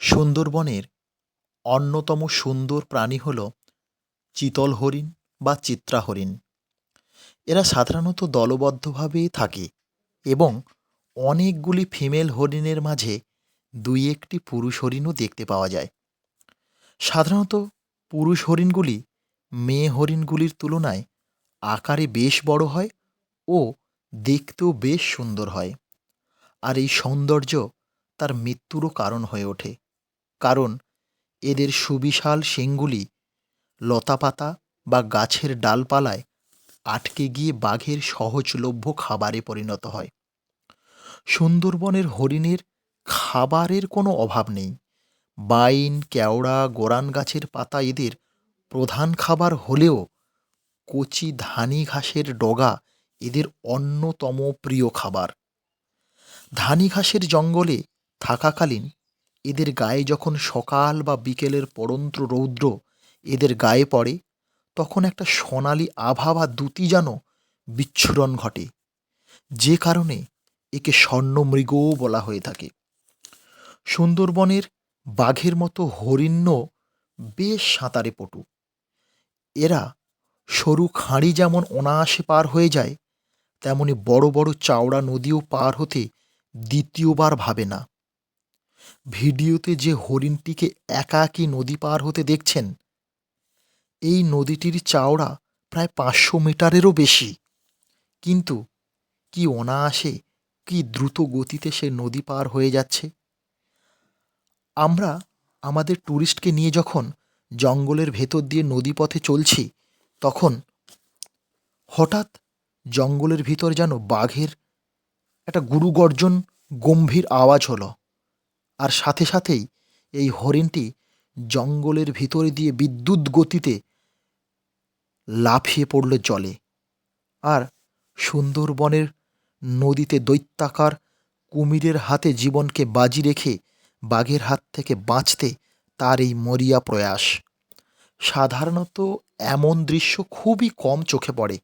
সুন্দরবনের অন্যতম সুন্দর প্রাণী হল চিতল হরিণ বা চিত্রা হরিণ। এরা সাধারণত দলবদ্ধভাবেই থাকে এবং অনেকগুলি ফিমেল হরিণের মাঝে দুই একটি পুরুষ হরিণও দেখতে পাওয়া যায়। সাধারণত পুরুষ হরিণগুলি মেয়ে হরিণগুলির তুলনায় আকারে বেশ বড় হয় ও দেখতেও বেশ সুন্দর হয়। আর এই সৌন্দর্য তার মৃত্যুরও কারণ হয়ে ওঠে। কারণ এদের সুবিশাল শিংগুলি লতাপাতা বা গাছের ডালপালায় আটকে গিয়ে বাঘের সহজলভ্য খাবারে পরিণত হয়। সুন্দরবনের হরিণের খাবারের কোনো অভাব নেই। বাইন, কেওড়া, গোরান গাছের পাতা এদের প্রধান খাবার হলেও কচি ধানি ঘাসের ডগা এদের অন্যতম প্রিয় খাবার। ধানি ঘাসের জঙ্গলে থাকাকালীন এদের গায়ে যখন সকাল বা বিকেলের পড়ন্ত রৌদ্র এদের গায়ে পড়ে, তখন একটা সোনালি আভা বা দ্যুতি যেন বিচ্ছুরণ ঘটে। যে কারণে একে স্বর্ণমৃগও বলা হয়ে থাকে। সুন্দরবনের বাঘের মতো হরিণ্য বেশ সাঁতারে পটু। এরা সরু খাঁড়ি যেমন অনায়াসে পার হয়ে যায়, তেমনি বড় বড় চাওড়া নদীও পার হতে দ্বিতীয়বার ভাবে না। ভিডিওতে যে হরিণটিকে একাকী নদী পার হতে দেখছেন, এই নদীটির চাওড়া প্রায় পাঁচশো মিটারেরও বেশি। কিন্তু কি অনায়াসে, কি দ্রুত গতিতে সে নদী পার হয়ে যাচ্ছে? আমরা আমাদের ট্যুরিস্টকে নিয়ে যখন জঙ্গলের ভেতর দিয়ে নদীপথে চলছি, তখন হঠাৎ জঙ্গলের ভিতর যেন বাঘের একটা গুরুগর্জন গম্ভীর আওয়াজ হলো। আর সাথে সাথেই এই হরিণটি জঙ্গলের ভিতরে দিয়ে বিদ্যুৎ গতিতে লাফিয়ে পড়ল জলে। আর সুন্দরবনের নদীতে দৈত্যাকার কুমিরের হাতে জীবনকে বাজি রেখে বাঘের হাত থেকে বাঁচতে তার এই মরিয়া প্রয়াস। সাধারণত এমন দৃশ্য খুবই কম চোখে পড়ে।